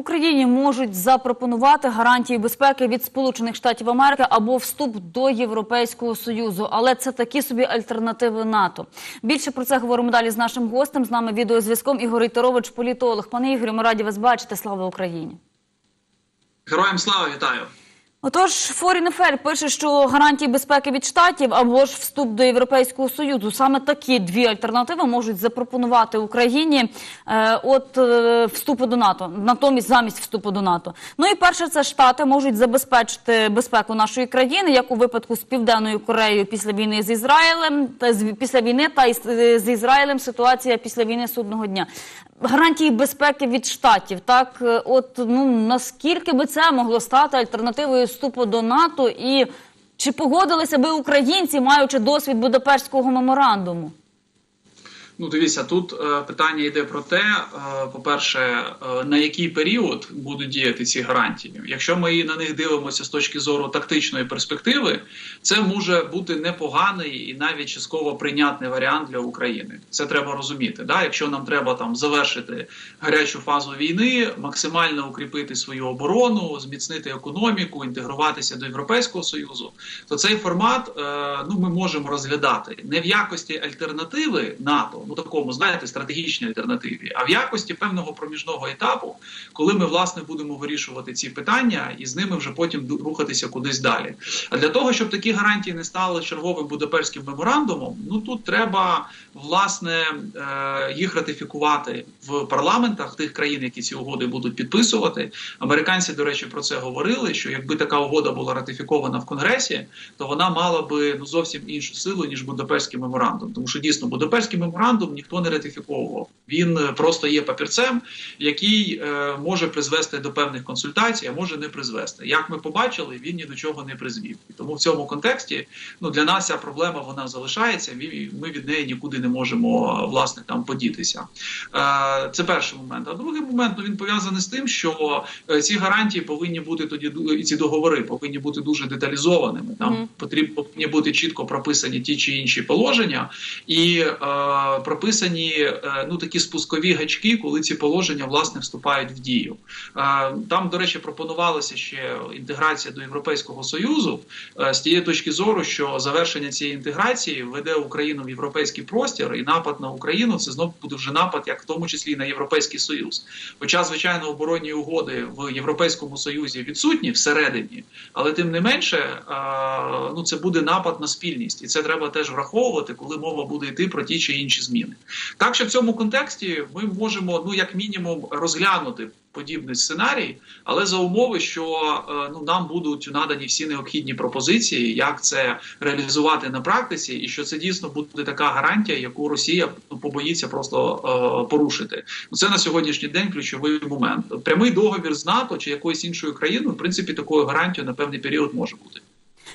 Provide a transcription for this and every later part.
Україні можуть запропонувати гарантії безпеки від Сполучених Штатів Америки або вступ до Європейського союзу, але це такі собі альтернативи НАТО. Більше про це говоримо далі з нашим гостем. З нами відеозв'язком Ігор Ітерович, політолог. Пане Ігорю, ми раді вас бачити. Слава Україні. Героям слава вітаю. Отож, Foreign Affair пише, що гарантії безпеки від штатів або ж вступ до Європейського союзу. Саме такі дві альтернативи можуть запропонувати Україні е, от е, вступу до НАТО, натомість замість вступу до НАТО. Ну і перше, це штати можуть забезпечити безпеку нашої країни, як у випадку з південною Кореєю після війни з Ізраїлем, та з після війни та із з Ізраїлем ситуація після війни судного дня. Гарантії безпеки від штатів, так е, от ну наскільки би це могло стати альтернативою вступу до НАТО, і чи погодилися би українці, маючи досвід Будапештського меморандуму? Ну, дивіться, тут е, питання йде про те, е, по-перше, е, на який період будуть діяти ці гарантії. Якщо ми на них дивимося з точки зору тактичної перспективи, це може бути непоганий і навіть частково прийнятний варіант для України. Це треба розуміти. Да? Якщо нам треба там завершити гарячу фазу війни, максимально укріпити свою оборону, зміцнити економіку, інтегруватися до Європейського союзу, то цей формат е, ну ми можемо розглядати не в якості альтернативи НАТО. Ну такому знаєте стратегічній альтернативі, а в якості певного проміжного етапу, коли ми власне будемо вирішувати ці питання і з ними вже потім рухатися кудись далі. А для того, щоб такі гарантії не стали черговим будапештським меморандумом, ну тут треба власне е, їх ратифікувати в парламентах тих країн, які ці угоди будуть підписувати. Американці, до речі, про це говорили. Що якби така угода була ратифікована в Конгресі, то вона мала би ну зовсім іншу силу ніж Будапештський меморандум. Тому що дійсно Будапештський меморандум ніхто не ратифіковував. Він е, просто є папірцем, який е, може призвести до певних консультацій, а може не призвести. Як ми побачили, він ні до чого не призвів. І тому в цьому контексті ну для нас ця проблема вона залишається. Ми від неї нікуди не можемо власне там подітися. Е, Це перший момент. А другий момент ну він пов'язаний з тим, що е, ці гарантії повинні бути тоді і ці договори повинні бути дуже деталізованими. Там Мгм. потрібно повинні бути чітко прописані ті чи інші положення, і е, прописані е, ну такі спускові гачки, коли ці положення власне вступають в дію. Е, там, до речі, пропонувалася ще інтеграція до Європейського союзу е, з тієї точки зору, що завершення цієї інтеграції веде Україну в європейський простір, і напад на Україну це знов буде вже напад, як в тому числі і на європейський союз. Хоча, звичайно, оборонні угоди в Європейському Союзі відсутні всередині, але тим не менше, ну це буде напад на спільність, і це треба теж враховувати, коли мова буде йти про ті чи інші зміни. Так що в цьому контексті ми можемо, ну як мінімум, розглянути подібний сценарій, але за умови, що е, ну нам будуть надані всі необхідні пропозиції, як це реалізувати на практиці, і що це дійсно буде така гарантія, яку Росія ну, побоїться просто е, порушити. Ну, Це на сьогоднішній день ключовий момент. Прямий договір з НАТО чи якоюсь іншою країною, в принципі, такою гарантією на певний період може бути.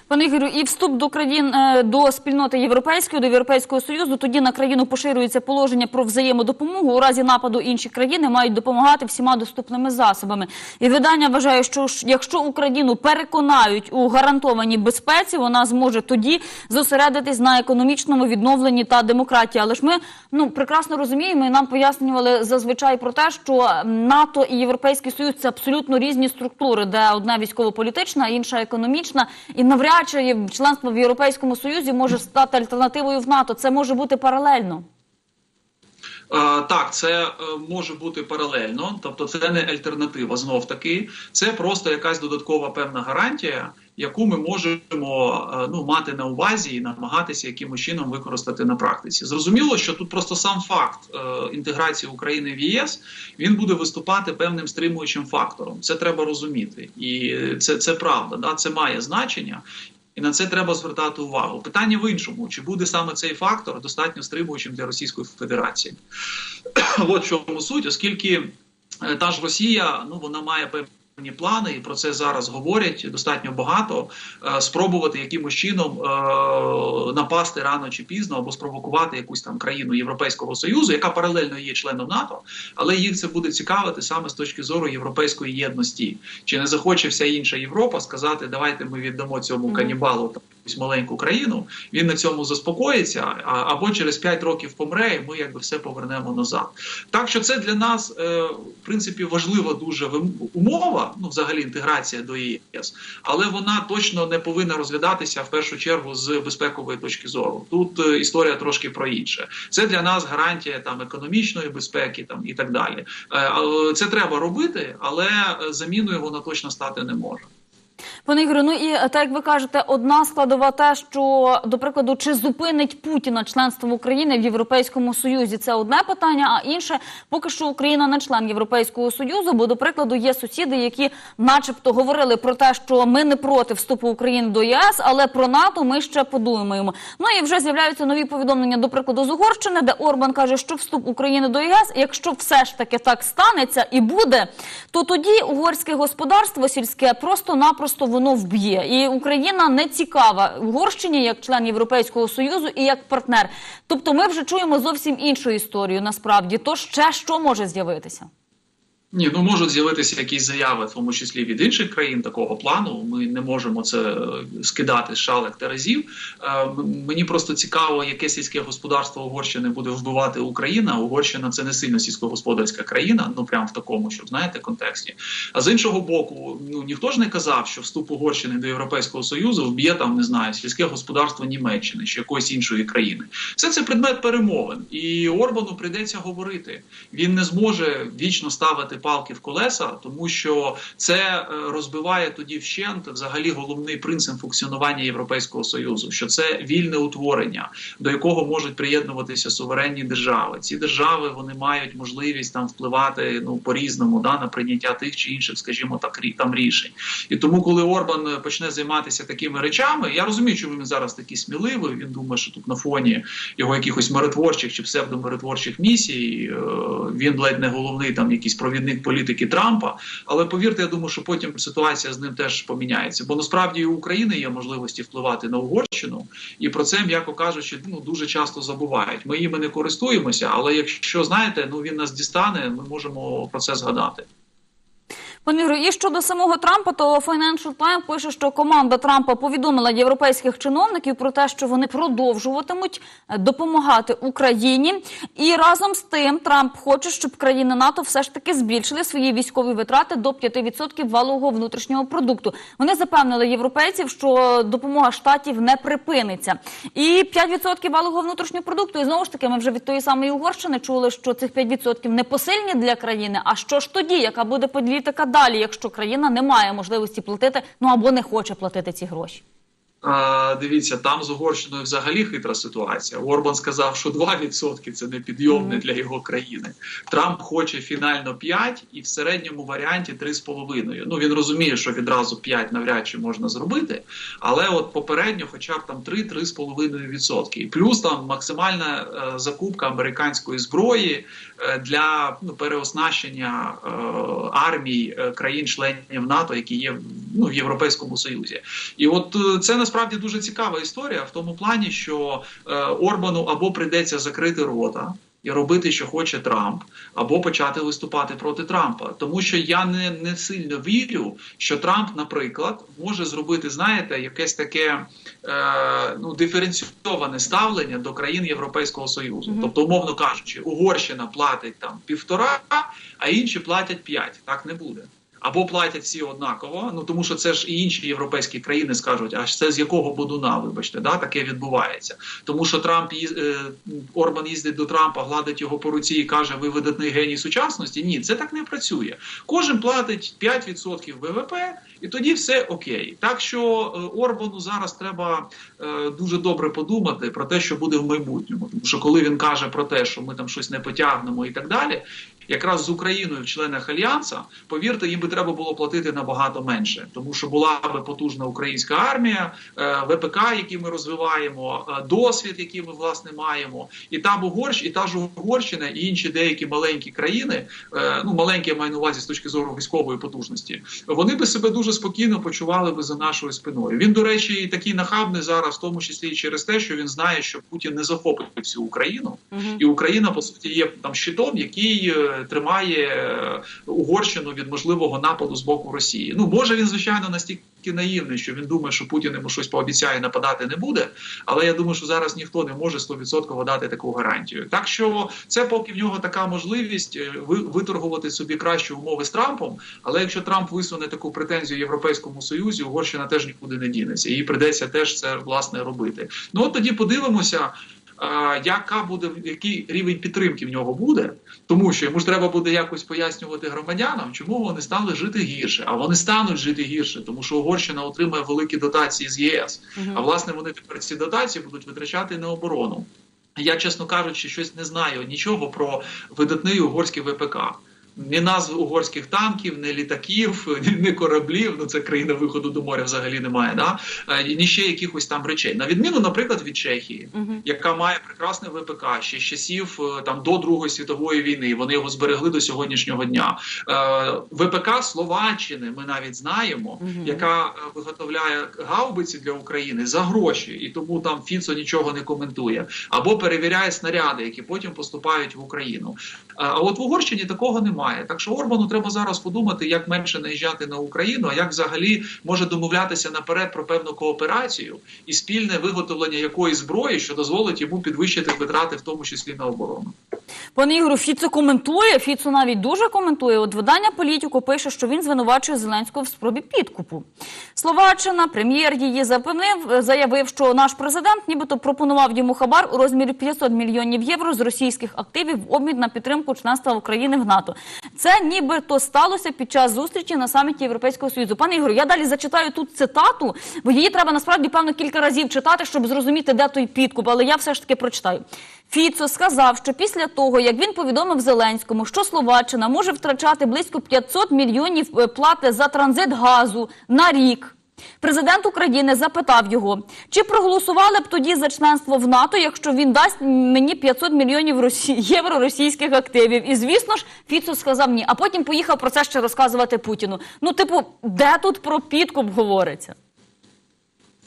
Пане Ігорю, і вступ до країн е, до спільноти європейської, до європейського союзу. Тоді на країну поширюється положення про взаємодопомогу. У разі нападу інші країни мають допомагати всіма доступними засобами. І видання вважає, що якщо Україну переконають у гарантованій безпеці, вона зможе тоді зосередитись на економічному відновленні та демократії. Але ж ми ну прекрасно розуміємо, і нам пояснювали зазвичай про те, що НАТО і Європейський Союз це абсолютно різні структури, де одна військово-політична, інша економічна, і навряд чи членство в Європейському Союзі може стати альтернативою в НАТО. Це може бути паралельно. Е, Так, це е, може бути паралельно, тобто це не альтернатива. Знов таки, це просто якась додаткова певна гарантія, яку ми можемо е, ну мати на увазі і намагатися якимось чином використати на практиці. Зрозуміло, що тут просто сам факт інтеграції України в ЄС він буде виступати певним стримуючим фактором. Це треба розуміти, і це, це правда. Да, це має значення. І на це треба звертати увагу. Питання в іншому: чи буде саме цей фактор достатньо стримуючим для Російської Федерації? От чому суть, оскільки е, та ж Росія, ну вона має певні плани, і про це зараз говорять достатньо багато. е, Спробувати якимось чином е, напасти рано чи пізно або спровокувати якусь там країну Європейського союзу, яка паралельно є членом НАТО, але їх це буде цікавити саме з точки зору європейської єдності. Чи не захоче вся інша Європа сказати, давайте ми віддамо цьому канібалу канібалу там, маленьку країну, він на цьому заспокоїться, або через 5 років помре, і ми якби все повернемо назад. Так що це для нас, е, в принципі, важлива дуже умова, ну взагалі інтеграція до ЄС, але вона точно не повинна розглядатися в першу чергу з безпекової точки зору. Тут е, історія трошки про інше. Це для нас гарантія там економічної безпеки, там і так далі. Е, Це треба робити, але заміною вона точно стати не може. Пане Ігорю, ну і е, так як ви кажете, одна складова те, що до прикладу, чи зупинить Путіна членство України в Європейському Союзі, це одне питання. А інше, поки що Україна не член Європейського Союзу, бо до прикладу є сусіди, які, начебто, говорили про те, що ми не проти вступу України до ЄС, але про НАТО ми ще подумаємо. Ну і вже з'являються нові повідомлення, до прикладу, з Угорщини, де Орбан каже, що вступ України до ЄС, якщо все ж таки так станеться і буде, то тоді угорське господарство сільське просто-напросто воно вб'є. І Україна не цікава Угорщині як член Європейського союзу і як партнер. Тобто, ми вже чуємо зовсім іншу історію. Насправді, то ще що може з'явитися? Ні, ну можуть з'явитися якісь заяви, в тому числі від інших країн такого плану. Ми не можемо це е, скидати з шалек та разів. Е, Мені просто цікаво, яке сільське господарство Угорщини буде вбивати Україна. Угорщина це не сильно сільськогосподарська країна, ну прям в такому, щоб знаєте, контексті. А з іншого боку, ну ніхто ж не казав, що вступ Угорщини до Європейського союзу вб'є там, не знаю, сільське господарство Німеччини чи якоїсь іншої країни. Все це предмет перемовин, і Орбану прийдеться говорити. Він не зможе вічно ставити палки в колеса, тому що це е, розбиває тоді вщент взагалі головний принцип функціонування Європейського союзу, що це вільне утворення, до якого можуть приєднуватися суверенні держави. Ці держави вони мають можливість там впливати ну по різному да на прийняття тих чи інших, скажімо так, там рішень. І тому, коли Орбан е, почне займатися такими речами, я розумію, чому він зараз такий сміливий. Він думає, що тут на фоні його якихось миротворчих чи псевдомиротворчих місій е, він ледь не головний там якийсь провідник політики Трампа. Але повірте, я думаю, що потім ситуація з ним теж поміняється. Бо насправді у України є можливості впливати на Угорщину, і про це, м'яко кажучи, ну дуже часто забувають. Ми їми не користуємося, але якщо знаєте, ну він нас дістане, ми можемо про це згадати. Пане Ігорю, і щодо самого Трампа, то Financial Times пише, що команда Трампа повідомила європейських чиновників про те, що вони продовжуватимуть е, допомагати Україні. І разом з тим Трамп хоче, щоб країни НАТО все ж таки збільшили свої військові витрати до 5% валового внутрішнього продукту. Вони запевнили європейців, що допомога штатів не припиниться. І 5% валового внутрішнього продукту. І знову ж таки, ми вже від тої самої Угорщини чули, що цих 5% не посильні для країни. А що ж тоді, яка буде політика далі, якщо країна не має можливості платити, ну або не хоче платити ці гроші? А, дивіться, там з Угорщиною взагалі хитра ситуація. Орбан сказав, що 2% це не підйомне для його країни. Трамп хоче фінально 5 і в середньому варіанті 3,5. Ну він розуміє, що відразу 5 навряд чи можна зробити, але от попередньо, хоча б там 3-3,5%. І плюс там максимальна е, закупка американської зброї е, для ну, переоснащення е, армій е, країн-членів НАТО, які є в- ну, в Європейському Союзі. І от е, це насправді дуже цікава історія в тому плані, що е, Орбану або прийдеться закрити рота. І робити, що хоче Трамп, або почати виступати проти Трампа, тому що я не, не сильно вірю, що Трамп, наприклад, може зробити, знаєте, якесь таке е, ну диференційоване ставлення до країн Європейського союзу. Мгм. Тобто, умовно кажучи, Угорщина платить там півтора, а інші платять п'ять. Так не буде. Або платять всі однаково, ну тому що це ж і інші європейські країни скажуть, а це з якого бодуна, вибачте, да, таке відбувається. Тому що Трамп їз- е, Орбан їздить до Трампа, гладить його по руці і каже, ви видатний геній сучасності. Ні, це так не працює. Кожен платить 5% ВВП, і тоді все окей. Так що е, Орбану зараз треба е, дуже добре подумати про те, що буде в майбутньому. Тому що коли він каже про те, що ми там щось не потягнемо і так далі. Якраз з Україною в членах альянса, повірте, їм би треба було платити набагато менше, тому що була би потужна українська армія, е, ВПК, які ми розвиваємо, е, досвід, який ми власне маємо, і там Угорщ, і та ж Угорщина, і інші деякі маленькі країни, е, ну маленькі я маю на увазі з точки зору військової потужності, вони би себе дуже спокійно почували би за нашою спиною. Він, до речі, і такий нахабний зараз, в тому числі і через те, що він знає, що Путін не захопить всю Україну, Угу. і Україна по суті є там щитом, який тримає е, Угорщину від можливого нападу з боку Росії. Ну може він звичайно настільки наївний, що він думає, що Путін йому щось пообіцяє, нападати не буде. Але я думаю, що зараз ніхто не може 100% дати таку гарантію. Так що це поки в нього така можливість е, виторгувати собі кращі умови з Трампом. Але якщо Трамп висуне таку претензію Європейському Союзі, Угорщина теж нікуди не дінеться. Їй придеться теж це власне робити. Ну от тоді подивимося. Яка буде який рівень підтримки в нього буде, тому що йому ж треба буде якось пояснювати громадянам, чому вони стали жити гірше, а вони стануть жити гірше, тому що Угорщина отримає великі дотації з ЄС. А власне вони тепер ці дотації будуть витрачати на оборону. Я, чесно кажучи, щось не знаю нічого про видатний угорський ВПК. Ні назв угорських танків, ні літаків, ні, кораблів. Ну це країна виходу до моря взагалі немає. Да? Е, ні ще якихось там речей. На відміну, наприклад, від Чехії, Мгм. яка має прекрасне ВПК ще з часів е, там до Другої світової війни. Вони його зберегли до сьогоднішнього дня. Е, ВПК Словаччини ми навіть знаємо, Мгм. яка е, виготовляє гаубиці для України за гроші, і тому там Фіцо нічого не коментує, або перевіряє снаряди, які потім поступають в Україну. А от в Угорщині такого немає. Так що Орбану треба зараз подумати, як менше наїжджати на Україну, а як взагалі може домовлятися наперед про певну кооперацію і спільне виготовлення якоїсь зброї, що дозволить йому підвищити витрати, в тому числі на оборону. Пане Ігорю, Фіцо коментує. Фіцо навіть дуже коментує. От видання політику пише, що він звинувачує Зеленського в спробі підкупу. Словаччина, прем'єр її запевнив, заявив, що наш президент нібито пропонував йому хабар у розмірі 500 мільйонів євро з російських активів в обмін на підтримку членства України в НАТО. Це нібито сталося під час зустрічі на саміті Європейського союзу. Пане Ігорю, я далі зачитаю тут цитату, бо її треба насправді певно кілька разів читати, щоб зрозуміти, де той підкуп. Але я все ж таки прочитаю. Фіцо сказав, що після того, як він повідомив Зеленському, що Словаччина може втрачати близько 500 мільйонів е, плати за транзит газу на рік. Президент України запитав його, чи проголосували б тоді за членство в НАТО, якщо він дасть мені 500 мільйонів євро російських активів. І звісно ж, Фіцо сказав ні. А потім поїхав про це ще розказувати Путіну. Ну, типу, де тут про підкуп говориться?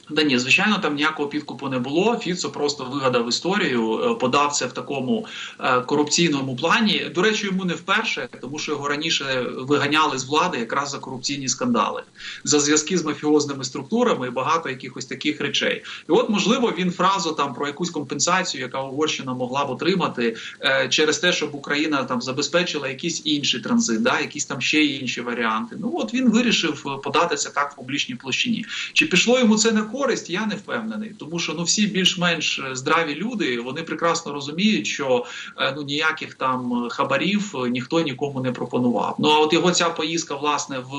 Да ні, звичайно, там ніякого підкупу не було. Фіцо просто вигадав історію, е, подав це в такому е, корупційному плані. До речі, йому не вперше, тому що його раніше виганяли з влади якраз за корупційні скандали, за зв'язки з мафіозними структурами і багато якихось таких речей. І от, можливо, він фразу там про якусь компенсацію, яка Угорщина могла б отримати е, через те, щоб Україна там забезпечила якийсь інший транзит, да, якісь там ще інші варіанти. Ну от він вирішив подати це так в публічній площині. Чи пішло йому це на користь? Я не впевнений, тому що ну всі більш-менш е, здраві люди вони прекрасно розуміють, що е, ну ніяких там е, хабарів ніхто нікому не пропонував. Ну а от його ця поїздка власне в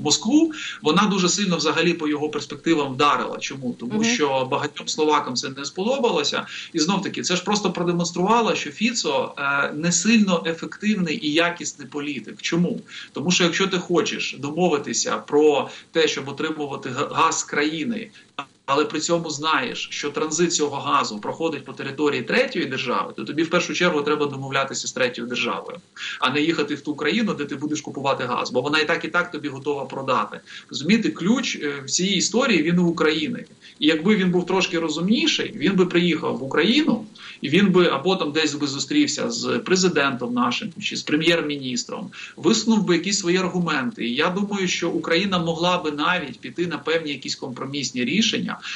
Москву, вона дуже сильно взагалі по його перспективам вдарила. Чому? Тому що багатьом словакам це не сподобалося, і знов таки це ж просто продемонструвало, що Фіцо е, не сильно ефективний і якісний політик. Чому? Тому що якщо ти хочеш домовитися про те, щоб отримувати газ з країни. there. Але при цьому знаєш, що транзит цього газу проходить по території третьої держави, то тобі в першу чергу треба домовлятися з третьою державою, а не їхати в ту країну, де ти будеш купувати газ, бо вона і так і так тобі готова продати. Розумієте, ключ е, всієї історії він у України. І якби він був трошки розумніший, він би приїхав в Україну, і він би або там десь би зустрівся з президентом нашим чи з прем'єр-міністром, висунув би якісь свої аргументи. І я думаю, що Україна могла би навіть піти на певні якісь компромісні рішення.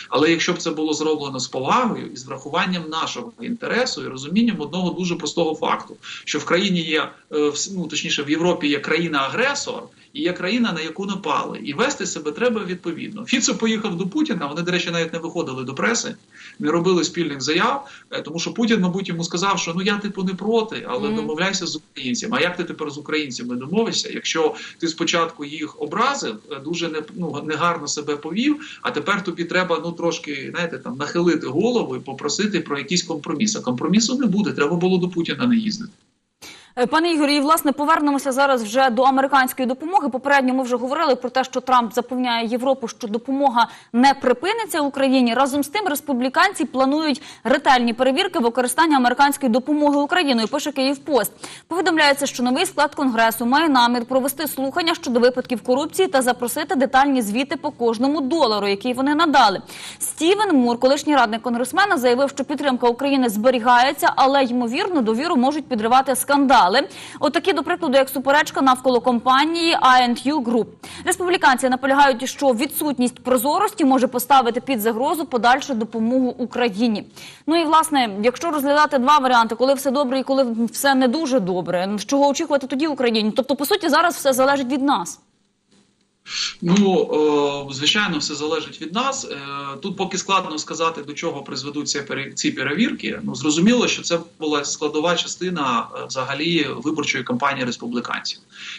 Але якщо б це було зроблено з повагою і з врахуванням нашого інтересу і розумінням одного дуже простого факту, що в країні є е, ну точніше в Європі є країна-агресор. І є країна, на яку напали, і вести себе треба відповідно. Фіцо поїхав до Путіна. Вони, до речі, навіть не виходили до преси, не робили спільних заяв, е, тому що Путін, мабуть, йому сказав, що ну я типу не проти, але Мгм. домовляйся з українцями. А як ти тепер з українцями домовишся, якщо ти спочатку їх образив, е, дуже не ну, негарно себе повів, а тепер тобі треба ну трошки знаєте там нахилити голову і попросити про якийсь компроміс. А компромісу не буде. Треба було до Путіна не їздити. Е, Пане Ігорі, і власне повернемося зараз вже до американської допомоги. Попередньо ми вже говорили про те, що Трамп запевняє Європу, що допомога не припиниться Україні. Разом з тим, республіканці планують ретельні перевірки використання американської допомоги Україною. Пише Київпост. Повідомляється, що новий склад конгресу має намір провести слухання щодо випадків корупції та запросити детальні звіти по кожному долару, який вони надали. Стівен Мур, колишній радник конгресмена, заявив, що підтримка України зберігається, але ймовірно довіру можуть підривати скандали. Отакі, От до прикладу, як суперечка навколо компанії A&U Group. Республіканці наполягають, що відсутність прозорості може поставити під загрозу подальшу допомогу Україні. Ну і власне, якщо розглядати два варіанти, коли все добре і коли все не дуже добре, з чого очікувати тоді Україні? Тобто, по суті, зараз все залежить від нас. Ну е, звичайно, все залежить від нас. Е, Тут поки складно сказати, до чого призведуть ці перевірки. Ну зрозуміло, що це була складова частина е, взагалі виборчої кампанії республіканців.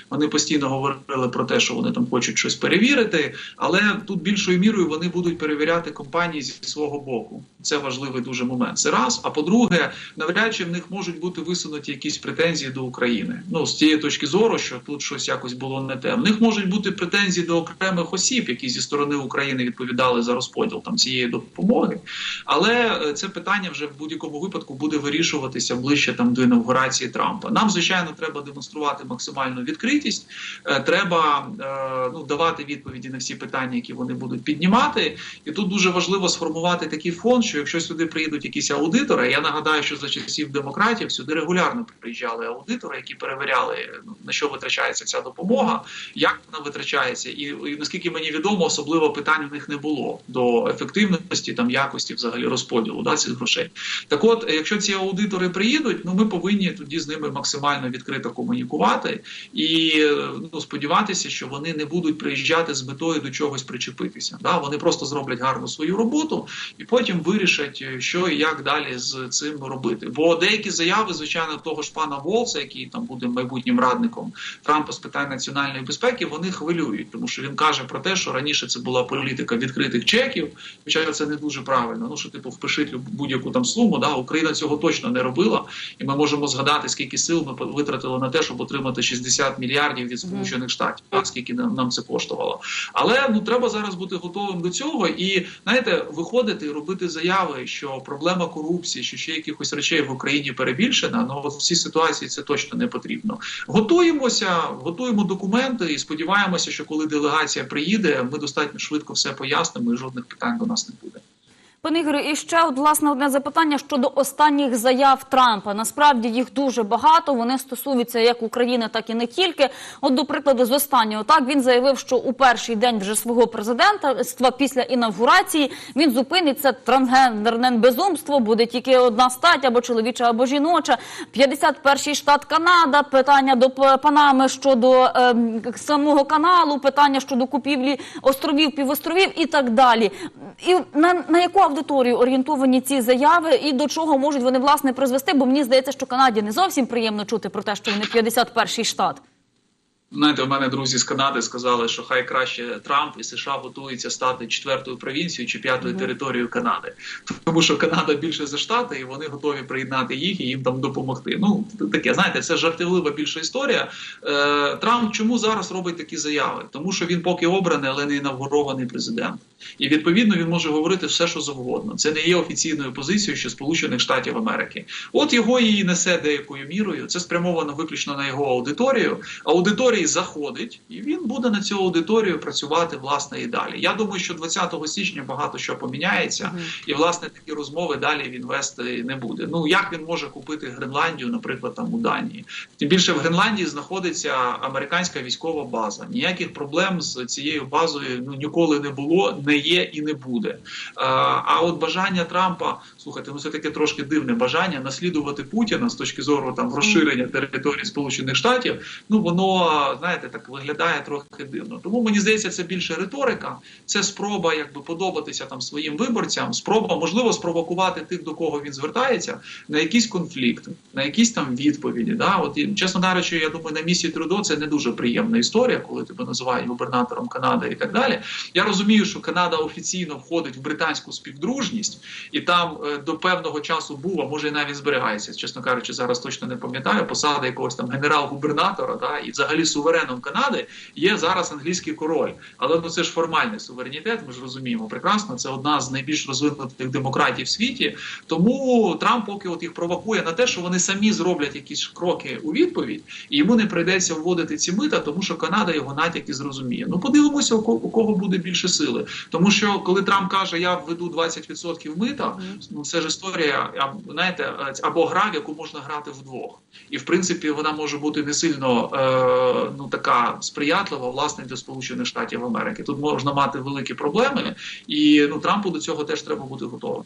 Вони постійно говорили про те, що вони там хочуть щось перевірити, але тут більшою мірою вони будуть перевіряти компанії зі свого боку. Це важливий дуже момент. Це раз. А по-друге, навряд чи в них можуть бути висунуті якісь претензії до України. Ну з тієї точки зору, що тут щось якось було не те. В них можуть бути претензії до окремих осіб, які зі сторони України відповідали за розподіл там цієї допомоги. Але е, це питання вже в будь-якому випадку буде вирішуватися ближче там до інавгурації Трампа. Нам звичайно треба демонструвати максимальну відкритість. Е, Треба е, ну давати відповіді на всі питання, які вони будуть піднімати. І тут дуже важливо сформувати такий фон, що якщо сюди приїдуть якісь аудитори, я нагадаю, що за часів демократів сюди регулярно приїжджали аудитори, які перевіряли ну, на що витрачається ця допомога, як вона витрачається, і, і наскільки мені відомо, особливо питань у них не було до ефективності там якості взагалі розподілу да, цих грошей. Так, от, якщо ці аудитори приїдуть, ну ми повинні тоді з ними максимально відкрито комунікувати і ну сподіватися, що вони не будуть приїжджати з метою до чогось причепитися. Да, вони просто зроблять гарну свою роботу і потім вирішать, що і як далі з цим робити. Бо деякі заяви, звичайно, того ж пана Волса, який там буде майбутнім радником Трампа з питань національної безпеки, вони хвилюють, тому що він каже про те, що раніше це була політика відкритих чеків, хоча це не дуже правильно. Ну що типу впишіть будь-яку там суму. Да, Україна цього точно не робила, і ми можемо згадати, скільки сил ми витратили на те, щоб отримати 60 мільярдів від Сполучених Штатів, так, скільки нам, нам це коштувало. Але ну треба зараз бути готовим до цього і знаєте, виходити і робити заяви, що проблема корупції, що ще якихось речей в Україні перебільшена. Ну от в цій ситуації це точно не потрібно. Готуємося, готуємо документи і сподіваємося, що коли делегація приїде, ми достатньо швидко все пояснимо і жодних питань до нас не буде. Пане Ігорю, і ще власне одне запитання щодо останніх заяв Трампа. Насправді їх дуже багато. Вони стосуються як України, так і не тільки. От, до прикладу, з останнього так він заявив, що у перший день вже свого президентства після інавгурації він зупинить це трансгендерне безумство. Буде тільки одна стать або чоловіча, або жіноча. 51-й штат Канада. Питання до Панами щодо ем, самого каналу, питання щодо купівлі островів, півостровів і так далі. І на, на яку аудиторію орієнтовані ці заяви і до чого можуть вони власне призвести? Бо мені здається, що Канаді не зовсім приємно чути про те, що вони 51-й штат. Знаєте, у мене друзі з Канади сказали, що хай краще Трамп і США готуються стати четвертою провінцією чи п'ятою територією Канади, тому що Канада більше за штати, і вони готові приєднати їх і їм там допомогти. Ну таке, знаєте, це жартівлива більша історія. Е, Трамп чому зараз робить такі заяви? Тому що він поки обраний, але не інавгурований президент. І відповідно він може говорити все, що завгодно. Це не є офіційною позицією ще Сполучених Штатів Америки. От його її несе деякою мірою. Це спрямовано виключно на його аудиторію. Аудиторії заходить, і він буде на цю аудиторію працювати власне і далі. Я думаю, що 20 січня багато що поміняється, і власне такі розмови далі він вести не буде. Ну як він може купити Гренландію, наприклад, там у Данії? Тим більше в Гренландії знаходиться американська військова база. Ніяких проблем з цією базою ну ніколи не було, не є і не буде. Е, А от бажання Трампа, слухайте, ну це таке трошки дивне бажання наслідувати Путіна з точки зору там розширення території Сполучених Штатів. Ну воно знаєте так виглядає трохи дивно. Тому мені здається, це більше риторика. Це спроба якби подобатися там своїм виборцям, спроба можливо спровокувати тих, до кого він звертається, на якийсь конфлікт, на якісь там відповіді. Да, от і чесно кажучи, я думаю, на місці Трудо це не дуже приємна історія, коли тебе називають губернатором Канади і так далі. Я розумію, що Канада офіційно входить в британську співдружність, і там е, до певного часу був, а може і навіть зберігається. Чесно кажучи, зараз точно не пам'ятаю посада якогось там генерал-губернатора, да, і взагалі сувереном Канади є зараз англійський король. Але ну це ж формальний суверенітет. Ми ж розуміємо прекрасно. Це одна з найбільш розвинутих демократій в світі. Тому Трамп поки от їх провокує на те, що вони самі зроблять якісь кроки у відповідь, і йому не прийдеться вводити ці мита, тому що Канада його натяки зрозуміє. Ну подивимося, у кого, у кого буде більше сили. Тому що коли Трамп каже, я введу 20% мита, ну це ж історія, знаєте, або гра, в яку можна грати вдвох. І в принципі вона може бути не сильно е, ну така сприятлива, власне, для Сполучених Штатів Америки. Тут можна мати великі проблеми, і ну Трампу до цього теж треба бути готовим.